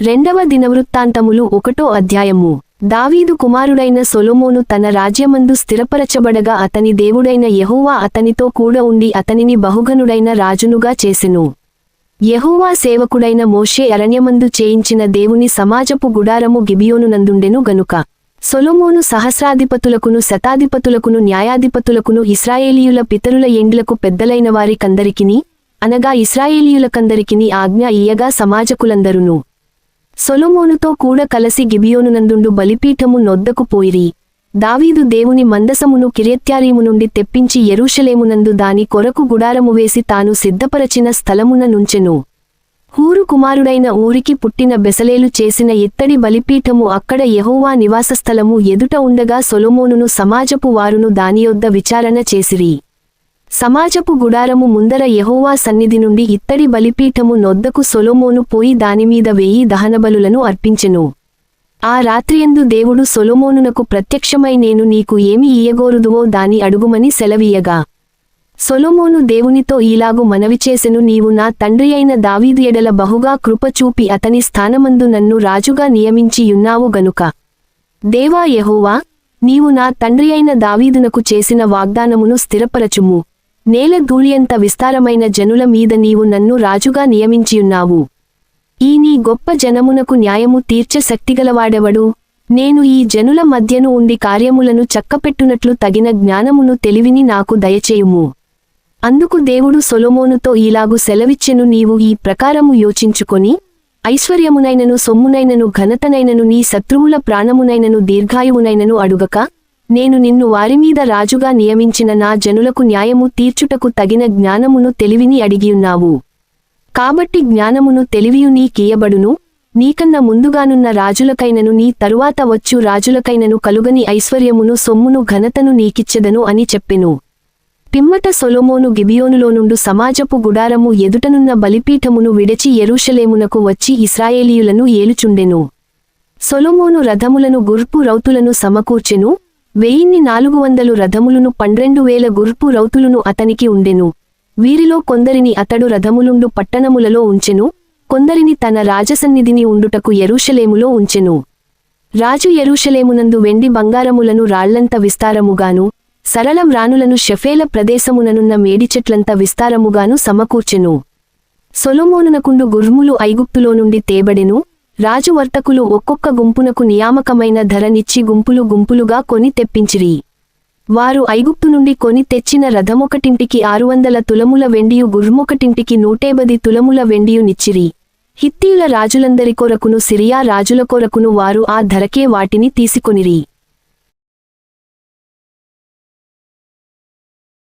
రెండవ దినవృత్తాంతములు ఒకటో అధ్యాయము. దావీదు కుమారుడైన సొలొమోను తన రాజ్యమందు స్థిరపరచబడగా అతని దేవుడైన యెహోవా అతనితో కూడా ఉండి అతనిని బహుగనుడైన రాజునుగా చేసెను. యెహోవా సేవకుడైన మోషే అరణ్యమందు చేయించిన దేవుని సమాజపు గుడారము గిబియోనునందుండెను గనుక. సొలొమోను సహస్రాధిపతులకును శతాధిపతులకును న్యాయాధిపతులకును ఇస్రాయేలీయుల పితరుల ఎండ్లకు పెద్దలైన వారికందరికిని అనగా ఇస్రాయేలీయులకందరికిని ఆజ్ఞ ఇయ్యగా సమాజకులందరును. సొలొమోనుతో కూడా కలసి గిబియోనునందుండు బలిపీఠము నొద్దకు పోయిరి. దావీదు దేవుని మందసమును కిర్యత్యారీము నుండి తెప్పించి ఎరుషలేమునందు దాని కొరకు గుడారము వేసి తాను సిద్ధపరచిన స్థలమున నుంచెను. హూరు కుమారుడైన ఊరికి పుట్టిన బెసలేలు చేసిన ఇత్తడి బలిపీఠము అక్కడ యెహోవా నివాసస్థలము ఎదుట ఉండగా సొలొమోనును సమాజపు వారును దానియొద్ద విచారణ చేసిరి. సమాజపు గుడారము ముందర యహోవా సన్నిధి నుండి ఇత్తడి బలిపీఠము నొద్దకు సొలోమోను పోయి దానిమీద వెయ్యి దహనబలులను అర్పించెను. ఆ రాత్రియందు దేవుడు సొలోమోనునకు ప్రత్యక్షమై నేను నీకు ఏమి ఇయ్యగోరుదువో దాని అడుగుమని సెలవీయగా. సొలోమోను దేవునితో ఈలాగు మనవిచేసెను నీవు నా తండ్రి అయిన దావీదు ఎడల బహుగా కృపచూపి అతని స్థానమందు నన్ను రాజుగా నియమించియున్నావు గనుక. దేవా యహోవా నీవు నా తండ్రి అయిన దావీదునకు చేసిన వాగ్దానమును స్థిరపరచుము. నేల ధూళియంత విస్తారమైన జనుల మీద నీవు నన్ను రాజుగా నియమించియున్నావు. ఈ నీ గొప్ప జనమునకు న్యాయము తీర్చ శక్తిగలవాడెవడు? నేను ఈ జనుల మధ్యను ఉండి కార్యములను చక్కపెట్టునట్లు తగిన జ్ఞానమును తెలివిని నాకు దయచేయుము. అందుకు దేవుడు సొలొమోనుతో ఈలాగు సెలవిచ్చెను నీవు ఈ ప్రకారము యోచించుకొని ఐశ్వర్యమునైనను సొమ్మునైనను ఘనతనైనను నీ శత్రువుల ప్రాణమునైనను దీర్ఘాయువునైనను అడుగక నేను నిన్ను వారిమీద రాజుగా నియమించిన నా జనులకు న్యాయము తీర్చుటకు తగిన జ్ఞానమును తెలివిని అడిగియున్నావు. కాబట్టి జ్ఞానమును తెలివియు నీకియబడును నీకన్న ముందుగానున్న రాజులకైనను నీ తరువాత వచ్చు రాజులకైనను కలుగని ఐశ్వర్యమును సొమ్మును ఘనతను నీకిచ్చెదను అని చెప్పెను. పిమ్మట సొలొమోను గిబియోనులోనుండు సమాజపు గుడారము ఎదుటనున్న బలిపీఠమును విడచి ఎరుషలేమునకు వచ్చి ఇస్రాయేలీయులను ఏలుచుండెను. సొలోమోను రథములను గుర్పు రౌతులను సమకూర్చెను వెయ్యిన్ని నాలుగు వందలు రథములను పన్నెండు వేల గుర్పు రౌతులును అతనికి ఉండెను. వీరిలో కొందరిని అతడు రథములుండు పట్టణములలో ఉంచెను కొందరిని తన రాజసన్నిధిని ఉండుటకు ఎరుషలేములో ఉంచెను. రాజు ఎరుషలేమునందు వెండి బంగారములను రాళ్ళంత విస్తారముగాను సరళం రాణులను షఫేల ప్రదేశముననున్న మేడిచెట్లంత విస్తారముగాను సమకూర్చెను. సొలొమోనునకుండు గుర్ములు ఐగుప్తులో నుండి తేబడెను రాజు వర్తకులు ఒక్కొక్క గుంపునకు నియామకమైన ధరనిచ్చి గుంపులు గుంపులుగా కొని తెప్పించిరి. వారు ఐగుప్తు నుండి కొని తెచ్చిన రథమొకటింటికి ఆరు వందల తులముల వెండియు గుర్మొకటింటికి నూటేబది తులముల వెండియు నిచ్చిరి. హిత్తీయుల రాజులందరి కొరకును సిరియా రాజుల కొరకును వారు ఆ ధరకే వాటిని తీసుకొనిరి.